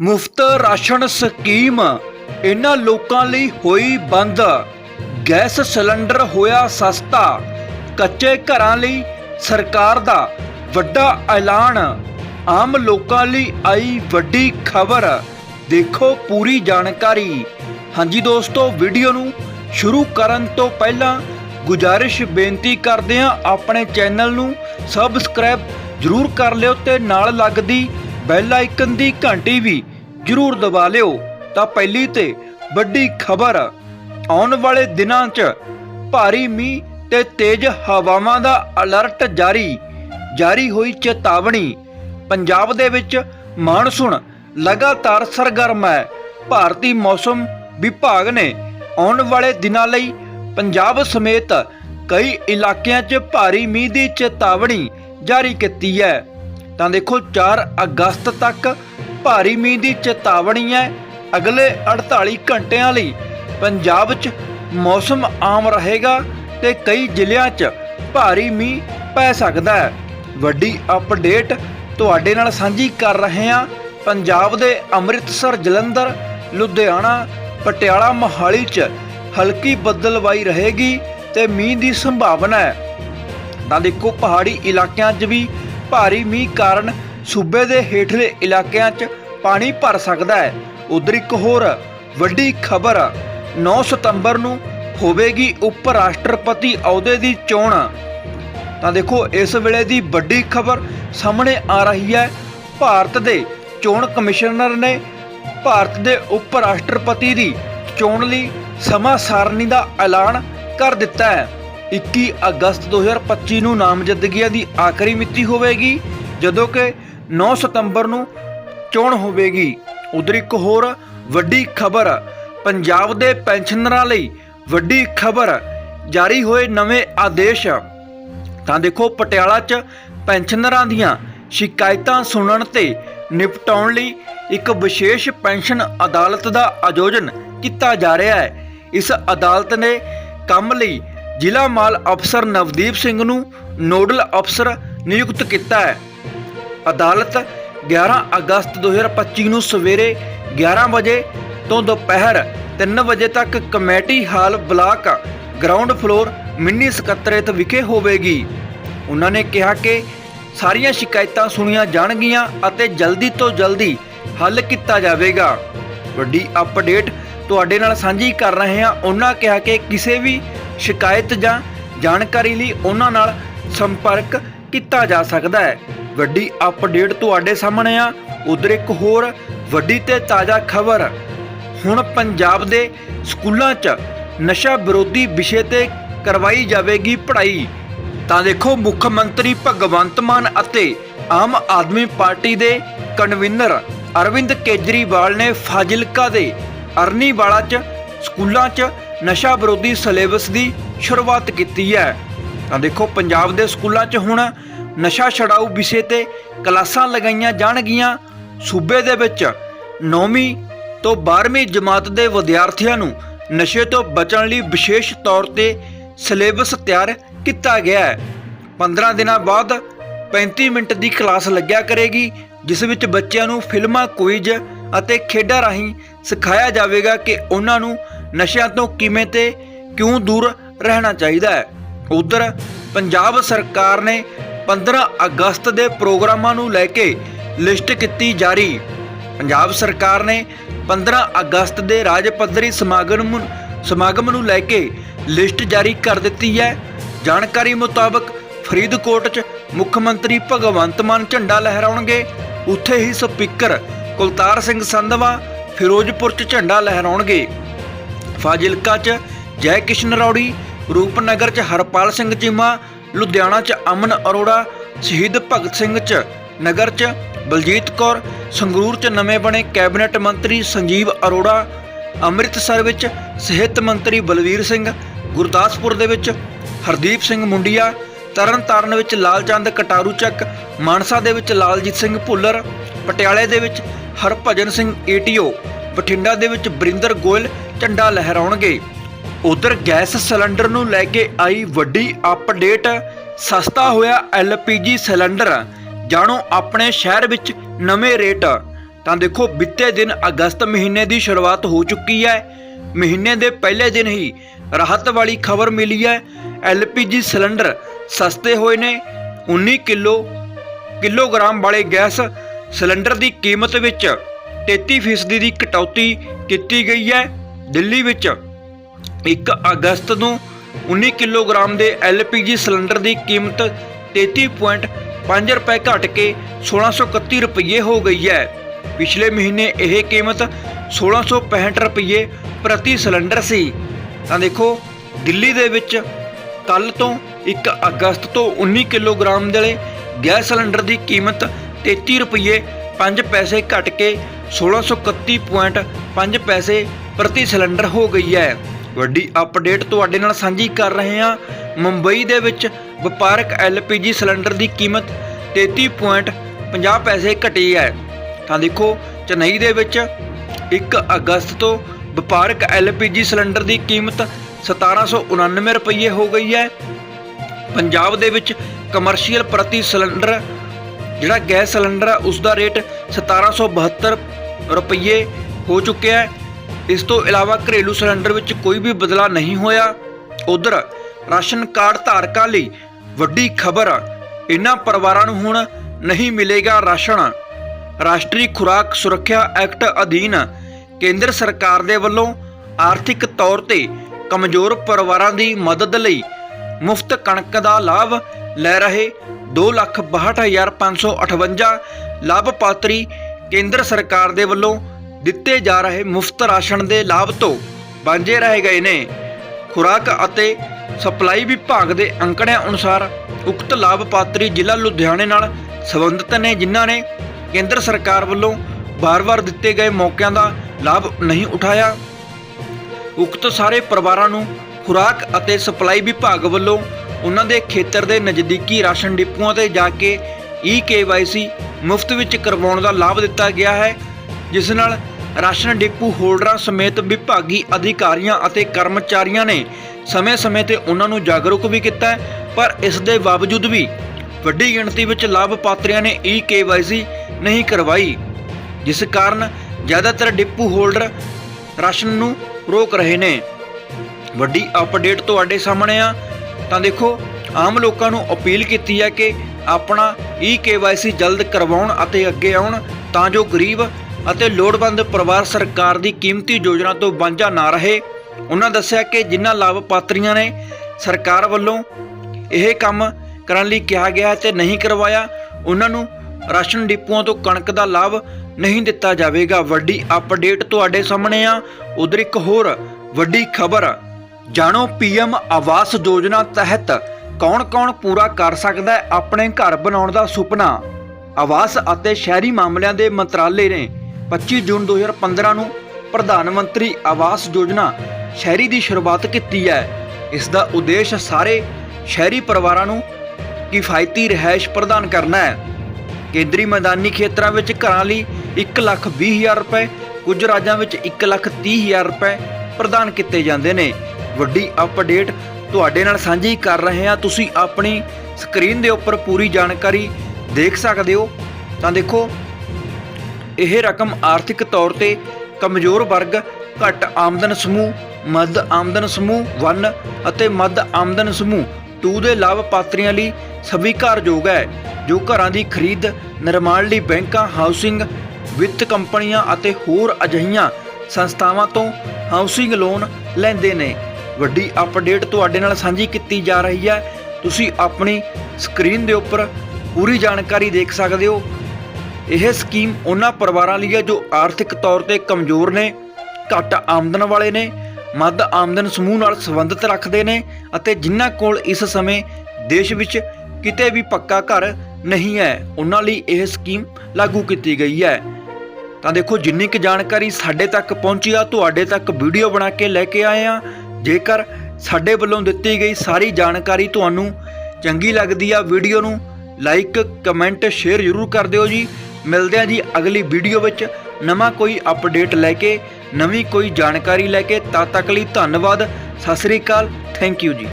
ਮੁਫਤ ration scheme ਇਹਨਾਂ ਲੋਕਾਂ ਲਈ ਹੋਈ ਬੰਦ। ਗੈਸ ਸਿਲੰਡਰ ਹੋਇਆ ਸਸਤਾ। ਕੱਚੇ ਘਰਾਂ ਲਈ ਸਰਕਾਰ ਦਾ ਵੱਡਾ ਐਲਾਨ। ਆਮ ਲੋਕਾਂ ਲਈ ਆਈ ਵੱਡੀ ਖਬਰ। ਦੇਖੋ ਪੂਰੀ ਜਾਣਕਾਰੀ। ਹਾਂਜੀ ਦੋਸਤੋ, ਵੀਡੀਓ ਨੂੰ ਸ਼ੁਰੂ ਕਰਨ ਤੋਂ ਪਹਿਲਾਂ ਗੁਜਾਰਿਸ਼ ਬੇਨਤੀ ਕਰਦੇ ਹਾਂ, ਆਪਣੇ ਚੈਨਲ ਨੂੰ ਸਬਸਕ੍ਰਾਈਬ ਜਰੂਰ ਕਰ ਲਿਓ ਤੇ ਨਾਲ ਲੱਗਦੀ ਬੈਲ ਆਈਕਨ ਦੀ ਘੰਟੀ ਵੀ ਜਰੂਰ ਦਬਾ ਲਿਓ। ਤਾਂ ਪਹਿਲੀ ਤੇ ਵੱਡੀ ਖਬਰ, ਆਉਣ ਵਾਲੇ ਦਿਨਾਂ 'ਚ ਭਾਰੀ ਮੀਂਹ ਤੇ ਤੇਜ਼ ਹਵਾਵਾਂ ਦਾ ਅਲਰਟ ਜਾਰੀ। ਜਾਰੀ ਹੋਈ ਚੇਤਾਵਨੀ, ਪੰਜਾਬ ਦੇ ਵਿੱਚ ਮਾਨਸੂਨ ਲਗਾਤਾਰ ਸਰਗਰਮ ਹੈ। ਭਾਰਤੀ ਮੌਸਮ ਵਿਭਾਗ ਨੇ ਆਉਣ ਵਾਲੇ ਦਿਨਾਂ ਲਈ ਪੰਜਾਬ ਸਮੇਤ ਕਈ ਇਲਾਕਿਆਂ 'ਚ ਭਾਰੀ ਮੀਂਹ ਦੀ ਚੇਤਾਵਨੀ ਜਾਰੀ ਕੀਤੀ ਹੈ। ਤਾਂ ਦੇਖੋ 4 ਅਗਸਤ ਤੱਕ ਭਾਰੀ ਮੀਂਹ ਦੀ ਚੇਤਾਵਨੀ ਹੈ ਅਗਲੇ 48 ਘੰਟਿਆਂ ਲਈ। ਪੰਜਾਬ 'ਚ ਮੌਸਮ ਆਮ ਰਹੇਗਾ ਤੇ ਕਈ ਜ਼ਿਲ੍ਹਿਆਂ 'ਚ ਭਾਰੀ ਮੀਂਹ ਪੈ ਸਕਦਾ ਹੈ। ਵੱਡੀ ਅਪਡੇਟ ਤੁਹਾਡੇ ਨਾਲ ਸਾਂਝੀ ਕਰ ਰਹੇ ਹਾਂ ਪੰਜਾਬ ਦੇ ਅੰਮ੍ਰਿਤਸਰ, ਜਲੰਧਰ, ਲੁਧਿਆਣਾ, ਪਟਿਆਲਾ ਮੋਹਾਲੀ 'ਚ ਹਲਕੀ ਬੱਦਲਵਾਈ ਰਹੇਗੀ ਤੇ ਮੀਂਹ ਦੀ ਸੰਭਾਵਨਾ ਹੈ। ਤਾਂ ਦੇਖੋ ਪਹਾੜੀ ਇਲਾਕਿਆਂ 'ਚ ਵੀ ਭਾਰੀ ਮੀਂਹ ਕਾਰਨ ਸੂਬੇ ਦੇ ਹੇਠਲੇ ਇਲਾਕਿਆਂ 'ਚ ਪਾਣੀ ਭਰ ਸਕਦਾ ਹੈ। ਉਧਰ ਇੱਕ ਹੋਰ ਵੱਡੀ ਖਬਰ 9 ਸਤੰਬਰ ਨੂੰ ਹੋਵੇਗੀ ਉਪ ਰਾਸ਼ਟਰਪਤੀ ਅਹੁਦੇ ਦੀ ਚੋਣ। ਤਾਂ ਦੇਖੋ, ਇਸ ਵੇਲੇ ਦੀ ਵੱਡੀ ਖਬਰ ਸਾਹਮਣੇ ਆ ਰਹੀ ਹੈ। ਭਾਰਤ ਦੇ ਚੋਣ ਕਮਿਸ਼ਨਰ ਨੇ ਭਾਰਤ ਦੇ ਉਪ ਰਾਸ਼ਟਰਪਤੀ ਦੀ ਚੋਣ ਲਈ ਸਮਾਂ ਸਾਰਣੀ ਦਾ ਐਲਾਨ ਕਰ ਦਿੱਤਾ ਹੈ। 21 ਅਗਸਤ 2025 ਨੂੰ ਨਾਮਜ਼ਦਗੀਆਂ ਦੀ ਆਖਰੀ ਮਿਤੀ ਹੋਵੇਗੀ, ਜਦੋਂ ਕਿ 9 ਸਤੰਬਰ ਨੂੰ ਚੋਣ ਹੋਵੇਗੀ। ਉਧਰ ਇੱਕ ਹੋਰ ਵੱਡੀ ਖਬਰ, ਪੰਜਾਬ ਦੇ ਪੈਨਸ਼ਨਰਾਂ ਲਈ ਵੱਡੀ ਖਬਰ ਜਾਰੀ ਹੋਏ ਨਵੇਂ ਆਦੇਸ਼। ਤਾਂ ਦੇਖੋ, ਪਟਿਆਲਾ 'ਚ ਪੈਨਸ਼ਨਰਾਂ ਦੀਆਂ ਸ਼ਿਕਾਇਤਾਂ ਸੁਣਨ ਤੇ ਨਿਪਟਾਉਣ ਲਈ ਇੱਕ ਵਿਸ਼ੇਸ਼ ਪੈਨਸ਼ਨ ਅਦਾਲਤ ਦਾ ਆਯੋਜਨ ਕੀਤਾ ਜਾ ਰਿਹਾ ਹੈ। ਇਸ ਅਦਾਲਤ ਨੇ ਕੰਮ ਲਈ ਜ਼ਿਲ੍ਹਾ ਮਾਲ ਅਫਸਰ ਨਵਦੀਪ ਸਿੰਘ ਨੂੰ ਨੋਡਲ ਅਫਸਰ ਨਿਯੁਕਤ ਕੀਤਾ ਹੈ। ਅਦਾਲਤ 11 ਅਗਸਤ 2025 ਨੂੰ ਸਵੇਰੇ 11 ਵਜੇ ਤੋਂ ਦੁਪਹਿਰ 3 ਵਜੇ ਤੱਕ committee hall block ground floor mini ਸਕੱਤਰੇਤ ਵਿਖੇ ਹੋਵੇਗੀ। ਉਹਨਾਂ ਨੇ ਕਿਹਾ ਕਿ ਸਾਰੀਆਂ ਸ਼ਿਕਾਇਤਾਂ ਸੁਣੀਆਂ ਜਾਣਗੀਆਂ ਅਤੇ ਜਲਦੀ ਤੋਂ ਜਲਦੀ ਹੱਲ ਕੀਤਾ ਜਾਵੇਗਾ। ਵੱਡੀ ਅਪਡੇਟ ਤੁਹਾਡੇ ਨਾਲ ਸਾਂਝੀ ਕਰ ਰਹੇ ਹਾਂ। ਉਹਨਾਂ ਕਿਹਾ ਕਿ ਕਿਸੇ ਵੀ ਸ਼ਿਕਾਇਤ ਜਾਂ ਜਾਣਕਾਰੀ ਲਈ ਉਹਨਾਂ ਨਾਲ ਸੰਪਰਕ ਕੀਤਾ ਜਾ ਸਕਦਾ ਹੈ। ਵੱਡੀ ਅਪਡੇਟ ਤੁਹਾਡੇ ਸਾਹਮਣੇ ਆ। ਉਧਰ ਇੱਕ ਹੋਰ ਵੱਡੀ ਤੇ ਤਾਜ਼ਾ ਖਬਰ। ਹੁਣ ਪੰਜਾਬ ਦੇ ਸਕੂਲਾਂ 'ਚ ਨਸ਼ਾ ਵਿਰੋਧੀ ਵਿਸ਼ੇ ਤੇ ਕਰਵਾਈ ਜਾਵੇਗੀ ਪੜ੍ਹਾਈ। ਤਾਂ ਦੇਖੋ, ਮੁੱਖ ਮੰਤਰੀ ਭਗਵੰਤ ਮਾਨ ਅਤੇ ਆਮ ਆਦਮੀ ਪਾਰਟੀ ਦੇ ਕਨਵੀਨਰ ਅਰਵਿੰਦ ਕੇਜਰੀਵਾਲ ਨੇ ਫਾਜ਼ਿਲਕਾ ਦੇ ਅਰਨੀਵਾਲਾ 'ਚ ਸਕੂਲਾਂ 'ਚ ਨਸ਼ਾ ਵਿਰੋਧੀ ਸਿਲੇਬਸ ਦੀ ਸ਼ੁਰੂਆਤ ਕੀਤੀ ਹੈ। ਤਾਂ ਦੇਖੋ, ਪੰਜਾਬ ਦੇ ਸਕੂਲਾਂ 'ਚ ਹੁਣ ਨਸ਼ਾ ਛਡਾਊ ਵਿਸ਼ੇ ਤੇ ਕਲਾਸਾਂ ਲਗਾਈਆਂ ਜਾਣਗੀਆਂ। ਸੂਬੇ ਦੇ ਵਿੱਚ 9ਵੀਂ ਤੋਂ 12ਵੀਂ ਜਮਾਤ ਦੇ ਵਿਦਿਆਰਥੀਆਂ ਨੂੰ ਨਸ਼ੇ ਤੋਂ ਬਚਣ ਲਈ ਵਿਸ਼ੇਸ਼ ਤੌਰ ਤੇ ਸਿਲੇਬਸ ਤਿਆਰ ਕੀਤਾ ਗਿਆ ਹੈ। 15 ਦਿਨਾਂ ਬਾਅਦ 35 ਮਿੰਟ ਦੀ ਕਲਾਸ ਲੱਗਿਆ ਕਰੇਗੀ, ਜਿਸ ਵਿੱਚ ਬੱਚਿਆਂ ਨੂੰ ਫਿਲਮਾਂ ਕੁਇਜ਼ ਅਤੇ ਖੇਡਾਂ ਰਾਹੀਂ ਸਿਖਾਇਆ ਜਾਵੇਗਾ ਕਿ ਉਹਨਾਂ ਨੂੰ ਨਸ਼ਿਆਂ ਤੋਂ ਕਿਵੇਂ ਤੇ ਕਿਉਂ ਦੂਰ ਰਹਿਣਾ ਚਾਹੀਦਾ ਹੈ? ਉਧਰ ਪੰਜਾਬ ਸਰਕਾਰ ਨੇ 15 ਅਗਸਤ ਦੇ ਪ੍ਰੋਗਰਾਮਾਂ ਨੂੰ ਲੈ ਕੇ ਲਿਸਟ ਕੀਤੀ ਜਾਰੀ। ਪੰਜਾਬ ਸਰਕਾਰ ਨੇ 15 ਅਗਸਤ ਦੇ ਰਾਜ ਪੱਧਰੀ ਸਮਾਗਮ ਸਮਾਗਮ ਨੂੰ ਲੈ ਕੇ ਲਿਸਟ ਜਾਰੀ ਕਰ ਦਿੱਤੀ ਹੈ। ਜਾਣਕਾਰੀ ਮੁਤਾਬਕ ਫਰੀਦਕੋਟ 'ਚ ਮੁੱਖ ਮੰਤਰੀ ਭਗਵੰਤ ਮਾਨ ਝੰਡਾ ਲਹਿਰਾਉਣਗੇ। ਉੱਥੇ ਹੀ ਸਪੀਕਰ ਕੁਲਤਾਰ ਸਿੰਘ ਸੰਧਵਾ ਫਿਰੋਜ਼ਪੁਰ 'ਚ ਝੰਡਾ ਲਹਿਰਾਉਣਗੇ। ਫਾਜ਼ਿਲਕਾ 'ਚ। ਜੈ ਕਿਸ਼ਨ ਰੌੜੀ, ਰੂਪਨਗਰ 'ਚ ਹਰਪਾਲ ਸਿੰਘ ਚੀਮਾ, ਲੁਧਿਆਣਾ 'ਚ ਅਮਨ ਅਰੋੜਾ, ਸ਼ਹੀਦ ਭਗਤ ਸਿੰਘ 'ਚ ਨਗਰ 'ਚ ਬਲਜੀਤ ਕੌਰ, ਸੰਗਰੂਰ 'ਚ ਨਵੇਂ ਬਣੇ ਕੈਬਨਿਟ ਮੰਤਰੀ ਸੰਜੀਵ ਅਰੋੜਾ, ਅੰਮ੍ਰਿਤਸਰ ਵਿੱਚ ਸਿਹਤ ਮੰਤਰੀ ਬਲਵੀਰ ਸਿੰਘ, ਗੁਰਦਾਸਪੁਰ ਦੇ ਵਿੱਚ ਹਰਦੀਪ ਸਿੰਘ ਮੁੰਡੀਆ, ਤਰਨਤਾਰਨ ਵਿੱਚ ਲਾਲਚੰਦ ਕਟਾਰੂ ਚੱਕ, ਮਾਨਸਾ ਦੇ ਵਿੱਚ ਲਾਲਜੀਤ ਸਿੰਘ ਭੁੱਲਰ, ਪਟਿਆਲੇ ਦੇ ਵਿੱਚ ਹਰਭਜਨ ਸਿੰਘ ਏਟੀਓ ਬਠਿੰਡਾ ਦੇ ਵਿੱਚ ਬਰਿੰਦਰ ਗੋਇਲ ਝੰਡਾ ਲਹਿਰਾਉਣਗੇ। ਉਧਰ ਗੈਸ ਸਿਲੰਡਰ ਨੂੰ ਲੈ ਕੇ ਆਈ ਵੱਡੀ ਅਪਡੇਟ। ਸਸਤਾ ਹੋਇਆ ਐਲਪੀਜੀ ਸਿਲੰਡਰ। ਜਾਣੋ ਆਪਣੇ ਸ਼ਹਿਰ ਵਿੱਚ ਨਵੇਂ ਰੇਟ। ਤਾਂ ਦੇਖੋ ਬੀਤੇ ਦਿਨ ਅਗਸਤ ਮਹੀਨੇ ਦੀ ਸ਼ੁਰੂਆਤ ਹੋ ਚੁੱਕੀ ਹੈ। ਮਹੀਨੇ ਦੇ ਪਹਿਲੇ ਦਿਨ ਹੀ ਰਾਹਤ ਵਾਲੀ ਖਬਰ ਮਿਲੀ ਹੈ। ਐਲਪੀਜੀ ਸਿਲੰਡਰ ਸਸਤੇ ਹੋਏ ਨੇ। 19 ਕਿਲੋ, ਕਿਲੋਗ੍ਰਾਮ ਵਾਲੇ ਗੈਸ ਸਿਲੰਡਰ ਦੀ ਕੀਮਤ ਵਿੱਚ 33% ਦੀ ਕਟੌਤੀ ਕੀਤੀ ਗਈ ਹੈ। ਦਿੱਲੀ ਵਿੱਚ 1 ਅਗਸਤ ਨੂੰ 19 ਕਿਲੋਗ੍ਰਾਮ ਦੇ LPG ਸਿਲੰਡਰ ਦੀ ਕੀਮਤ 33.5 ਰੁਪਏ ਘਟ ਕੇ 1631 ਰੁਪਏ ਹੋ ਗਈ ਹੈ। ਪਿਛਲੇ ਮਹੀਨੇ ਇਹ ਕੀਮਤ 1665 ਰੁਪਏ ਪ੍ਰਤੀ ਸਿਲੰਡਰ ਸੀ। ਤਾਂ ਦੇਖੋ, ਦਿੱਲੀ ਦੇ ਵਿੱਚ ਕੱਲ ਤੋਂ 1 ਅਗਸਤ ਤੋਂ 19 ਕਿਲੋਗ੍ਰਾਮ ਦੇ ਗੈਸ ਸਿਲੰਡਰ ਦੀ ਕੀਮਤ 33 ਰੁਪਏ 5 ਪੈਸੇ ਘਟ ਕੇ 1631.5 ਪੈਸੇ ਪ੍ਰਤੀ ਸਿਲੰਡਰ ਹੋ ਗਈ ਹੈ। ਵੱਡੀ ਅਪਡੇਟ ਤੁਹਾਡੇ ਨਾਲ ਸਾਂਝੀ ਕਰ ਰਹੇ ਹਾਂ। ਮੁੰਬਈ ਦੇ ਵਿੱਚ ਵਪਾਰਕ LPG ਸਿਲੰਡਰ ਦੀ ਕੀਮਤ 33.50 ਪੈਸੇ ਘਟੀ ਹੈ। ਤਾਂ ਦੇਖੋ, ਚੇਨਈ ਦੇ ਵਿੱਚ 1 ਅਗਸਤ ਤੋਂ ਵਪਾਰਕ LPG ਸਿਲੰਡਰ ਦੀ ਕੀਮਤ 1799 ਰੁਪਏ ਹੋ ਗਈ ਹੈ। ਪੰਜਾਬ ਦੇ ਵਿੱਚ ਕਮਰਸ਼ੀਅਲ ਪ੍ਰਤੀ ਸਿਲੰਡਰ, ਜਿਹੜਾ ਗੈਸ ਸਿਲੰਡਰ ਹੈ ਉਸ ਦਾ ਰੇਟ 1772 ਰੁਪਏ ਹੋ ਚੁੱਕਿਆ ਹੈ। ਇਸ ਤੋਂ ਇਲਾਵਾ ਘਰੇਲੂ ਸਿਲੰਡਰ ਵਿੱਚ ਕੋਈ ਵੀ ਬਦਲਾਅ ਨਹੀਂ ਹੋਇਆ। ਉਧਰ ਰਾਸ਼ਨ ਕਾਰਡ ਧਾਰਕਾਂ ਲਈ ਵੱਡੀ ਖਬਰ ਇਹਨਾਂ ਪਰਿਵਾਰਾਂ ਨੂੰ ਹੁਣ ਨਹੀਂ ਮਿਲੇਗਾ ਰਾਸ਼ਨ। ਰਾਸ਼ਟਰੀ ਖੁਰਾਕ ਸੁਰੱਖਿਆ ਐਕਟ ਅਧੀਨ ਕੇਂਦਰ ਸਰਕਾਰ ਦੇ ਵੱਲੋਂ ਆਰਥਿਕ ਤੌਰ ਤੇ ਕਮਜ਼ੋਰ ਪਰਿਵਾਰਾਂ ਦੀ ਮਦਦ ਲਈ ਮੁਫਤ ਕਣਕ ਦਾ ਲਾਭ ਲੈ ਰਹੇ 262558 ਲਾਭਪਾਤਰੀ ਕੇਂਦਰ ਸਰਕਾਰ ਦੇ ਵੱਲੋਂ ਦਿੱਤੇ ਜਾ ਰਹੇ ਮੁਫਤ ਰਾਸ਼ਨ ਦੇ ਲਾਭ ਤੋਂ ਵਾਂਝੇ ਰਹਿ ਗਏ ਨੇ। ਖੁਰਾਕ ਅਤੇ ਸਪਲਾਈ ਵਿਭਾਗ ਦੇ ਅੰਕੜਿਆਂ ਅਨੁਸਾਰ ਉਕਤ ਲਾਭਪਾਤਰੀ ਜ਼ਿਲ੍ਹਾ ਲੁਧਿਆਣੇ ਨਾਲ ਸੰਬੰਧਿਤ ਨੇ, ਜਿਨ੍ਹਾਂ ਨੇ ਕੇਂਦਰ ਸਰਕਾਰ ਵੱਲੋਂ ਵਾਰ-ਵਾਰ ਦਿੱਤੇ ਗਏ ਮੌਕਿਆਂ ਦਾ ਲਾਭ ਨਹੀਂ ਉਠਾਇਆ। ਉਕਤ ਸਾਰੇ ਪਰਿਵਾਰਾਂ ਨੂੰ ਖੁਰਾਕ ਅਤੇ ਸਪਲਾਈ ਵਿਭਾਗ ਵੱਲੋਂ ਉਹਨਾਂ ਦੇ ਖੇਤਰ ਦੇ ਨਜ਼ਦੀਕੀ ਰਾਸ਼ਨ ਡਿਪੂਆਂ ਤੇ ਜਾ ਕੇ ਈ ਮੁਫਤ ਵਿੱਚ ਕਰਵਾਉਣ ਦਾ ਲਾਭ ਦਿੱਤਾ ਗਿਆ ਹੈ, ਜਿਸ ਨਾਲ ਰਾਸ਼ਨ ਡਿਪੂ ਹੋਲਡਰਾਂ ਸਮੇਤ ਵਿਭਾਗੀ ਅਧਿਕਾਰੀਆਂ ਅਤੇ ਕਰਮਚਾਰੀਆਂ ਨੇ ਸਮੇਂ-ਸਮੇਂ ਤੇ ਉਹਨਾਂ ਨੂੰ ਜਾਗਰੂਕ ਵੀ ਕੀਤਾ ਪਰ ਇਸ ਦੇ ਬਾਵਜੂਦ ਵੀ ਵੱਡੀ ਗਿਣਤੀ ਵਿੱਚ ਲਾਭਪਾਤਰੀਆਂ ਨੇ ਈ ਨਹੀਂ ਕਰਵਾਈ, ਜਿਸ ਕਾਰਨ ਜ਼ਿਆਦਾਤਰ ਡਿਪੂ ਹੋਲਡਰ ਰਾਸ਼ਨ ਨੂੰ ਰੋਕ ਰਹੇ ਨੇ। ਵੱਡੀ ਅਪਡੇਟ ਤੁਹਾਡੇ ਸਾਹਮਣੇ ਆ। ਤਾਂ ਦੇਖੋ, ਆਮ ਲੋਕਾਂ ਨੂੰ ਅਪੀਲ ਕੀਤੀ ਹੈ ਕਿ ਆਪਣਾ ਈ ਜਲਦ ਕਰਵਾਉਣ ਅਤੇ ਅੱਗੇ ਆਉਣ ਤਾਂ ਜੋ ਗਰੀਬ ਅਤੇ ਲੋੜਵੰਦ ਪਰਿਵਾਰ ਸਰਕਾਰ ਦੀ ਕੀਮਤੀ ਯੋਜਨਾ ਤੋਂ ਵਾਂਝਾ ਨਾ ਰਹੇ। ਉਹਨਾਂ ਦੱਸਿਆ ਕਿ ਜਿਨ੍ਹਾਂ ਲਾਭਪਾਤਰੀਆਂ ਨੇ ਸਰਕਾਰ ਵੱਲੋਂ ਇਹ ਕੰਮ ਕਰਨ ਲਈ ਕਿਹਾ ਗਿਆ ਹੈ ਤੇ ਨਹੀਂ ਕਰਵਾਇਆ, ਉਹਨਾਂ ਨੂੰ ਰਾਸ਼ਨ ਡਿਪੂਆਂ ਤੋਂ ਕਣਕ ਦਾ ਲਾਭ ਨਹੀਂ ਦਿੱਤਾ ਜਾਵੇਗਾ। ਵੱਡੀ ਅਪਡੇਟ ਤੁਹਾਡੇ ਸਾਹਮਣੇ ਆ। ਉਧਰ ਇੱਕ ਹੋਰ ਵੱਡੀ ਖਬਰ। ਜਾਣੋ, ਪੀਐਮ ਆਵਾਸ ਯੋਜਨਾ ਤਹਿਤ ਕੌਣ-ਕੌਣ ਪੂਰਾ ਕਰ ਸਕਦਾ ਹੈ ਆਪਣੇ ਘਰ ਬਣਾਉਣ ਦਾ ਸੁਪਨਾ? ਆਵਾਸ ਅਤੇ ਸ਼ਹਿਰੀ ਮਾਮਲਿਆਂ ਦੇ ਮੰਤਰਾਲੇ ਨੇ 25 ਜੂਨ 2015 ਨੂੰ ਪ੍ਰਧਾਨ ਮੰਤਰੀ ਆਵਾਸ ਯੋਜਨਾ ਸ਼ਹਿਰੀ ਦੀ ਸ਼ੁਰੂਆਤ ਕੀਤੀ ਹੈ। ਇਸ ਦਾ ਉਦੇਸ਼ ਸਾਰੇ ਸ਼ਹਿਰੀ ਪਰਿਵਾਰਾਂ ਨੂੰ ਕਿਫਾਇਤੀ ਰਿਹਾਇਸ਼ ਪ੍ਰਦਾਨ ਕਰਨਾ ਹੈ। ਕੇਂਦਰੀ ਮੈਦਾਨੀ ਖੇਤਰਾਂ ਵਿੱਚ ਘਰਾਂ ਲਈ 1,20,000 ਰੁਪਏ ਕੁਝ ਰਾਜਾਂ ਵਿੱਚ 1,30,000 ਰੁਪਏ ਪ੍ਰਦਾਨ ਕੀਤੇ ਜਾਂਦੇ ਨੇ। ਵੱਡੀ ਅਪਡੇਟ ਤੁਹਾਡੇ ਨਾਲ ਸਾਂਝੀ ਕਰ ਰਹੇ ਹਾਂ। ਤੁਸੀਂ ਆਪਣੀ ਸਕਰੀਨ ਦੇ ਉੱਪਰ ਪੂਰੀ ਜਾਣਕਾਰੀ ਦੇਖ ਸਕਦੇ ਹੋ। ਤਾਂ ਦੇਖੋ ਇਹ ਰਕਮ ਆਰਥਿਕ ਤੌਰ ਤੇ ਕਮਜ਼ੋਰ ਵਰਗ, ਘੱਟ ਆਮਦਨ ਸਮੂਹ, ਮੱਧ ਆਮਦਨ ਸਮੂਹ 1 ਅਤੇ ਮੱਧ ਆਮਦਨ ਸਮੂਹ 2 ਦੇ ਲਾਭਪਾਤਰੀਆਂ ਲਈ ਸਵੀਕਾਰਯੋਗ ਹੈ, ਜੋ ਘਰਾਂ ਦੀ ਖਰੀਦ, ਨਿਰਮਾਣ ਲਈ ਬੈਂਕਾਂ, ਹਾਊਸਿੰਗ, ਵਿੱਤ ਕੰਪਨੀਆਂ ਅਤੇ ਹੋਰ ਅਜਿਹੀਆਂ ਸੰਸਥਾਵਾਂ ਤੋਂ ਹਾਊਸਿੰਗ ਲੋਨ ਲੈਂਦੇ ਨੇ। ਵੱਡੀ ਅਪਡੇਟ ਤੁਹਾਡੇ ਨਾਲ ਸਾਂਝੀ ਕੀਤੀ ਜਾ ਰਹੀ ਹੈ। ਤੁਸੀਂ ਆਪਣੀ ਸਕਰੀਨ ਦੇ ਉੱਪਰ ਪੂਰੀ ਜਾਣਕਾਰੀ ਦੇਖ ਸਕਦੇ ਹੋ। ਇਹ ਸਕੀਮ ਉਹਨਾਂ ਪਰਿਵਾਰਾਂ ਲਈ ਹੈ ਜੋ ਆਰਥਿਕ ਤੌਰ ਤੇ ਕਮਜ਼ੋਰ ਨੇ, ਘੱਟ ਆਮਦਨ ਵਾਲੇ ਨੇ, ਮੱਧ ਆਮਦਨ ਸਮੂਹ ਨਾਲ ਸੰਬੰਧਿਤ ਰੱਖਦੇ ਨੇ ਅਤੇ ਜਿਨ੍ਹਾਂ ਕੋਲ ਇਸ ਸਮੇਂ ਦੇਸ਼ ਵਿੱਚ ਕਿਤੇ ਵੀ ਪੱਕਾ ਘਰ ਨਹੀਂ ਹੈ, ਉਹਨਾਂ ਲਈ ਇਹ ਸਕੀਮ ਲਾਗੂ ਕੀਤੀ ਗਈ ਹੈ। ਤਾਂ ਦੇਖੋ, ਜਿੰਨੀ ਕੁ ਜਾਣਕਾਰੀ ਸਾਡੇ ਤੱਕ ਪਹੁੰਚੀ ਆ, ਤੁਹਾਡੇ ਤੱਕ ਵੀਡੀਓ ਬਣਾ ਕੇ ਲੈ ਕੇ ਆਏ ਆ, ਜੇਕਰ ਸਾਡੇ ਵੱਲੋਂ ਦਿੱਤੀ ਗਈ ਸਾਰੀ ਜਾਣਕਾਰੀ ਤੁਹਾਨੂੰ ਚੰਗੀ ਲੱਗਦੀ ਆ ਵੀਡੀਓ ਨੂੰ, ਲਾਈਕ, ਕਮੈਂਟ, ਸ਼ੇਅਰ ਜ਼ਰੂਰ ਕਰ ਦਿਓ ਜੀ। ਮਿਲਦੇ ਆ ਜੀ ਅਗਲੀ ਵੀਡੀਓ ਵਿੱਚ। ਨਵਾਂ ਕੋਈ ਅਪਡੇਟ ਲੈ ਕੇ, ਨਵੀਂ ਕੋਈ ਜਾਣਕਾਰੀ ਲੈ ਕੇ, ਤਦ ਤੱਕ ਲਈ ਧੰਨਵਾਦ। ਸਤਿ ਸ੍ਰੀ ਅਕਾਲ। ਥੈਂਕ ਯੂ ਜੀ।